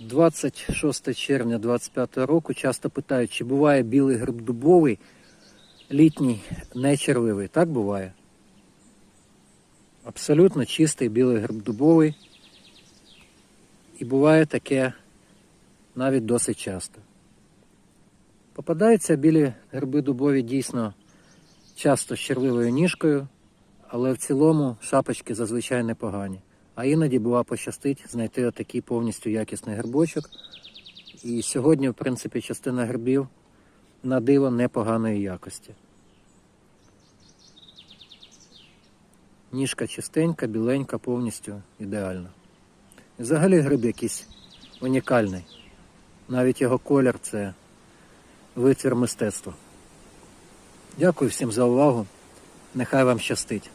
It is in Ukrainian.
26 червня 25 року часто питають, чи буває білий гриб дубовий, літній, не червивий. Так буває. Абсолютно чистий білий гриб дубовий. І буває таке навіть досить часто. Попадаються білі гриби дубові дійсно часто з червивою ніжкою, але в цілому шапочки зазвичай непогані. А іноді бува пощастить знайти отакий повністю якісний грибочок. І сьогодні, в принципі, частина грибів на диво непоганої якості. Ніжка чистенька, біленька, повністю ідеальна. І взагалі гриб якийсь унікальний. Навіть його колір це витвір мистецтва. Дякую всім за увагу. Нехай вам щастить.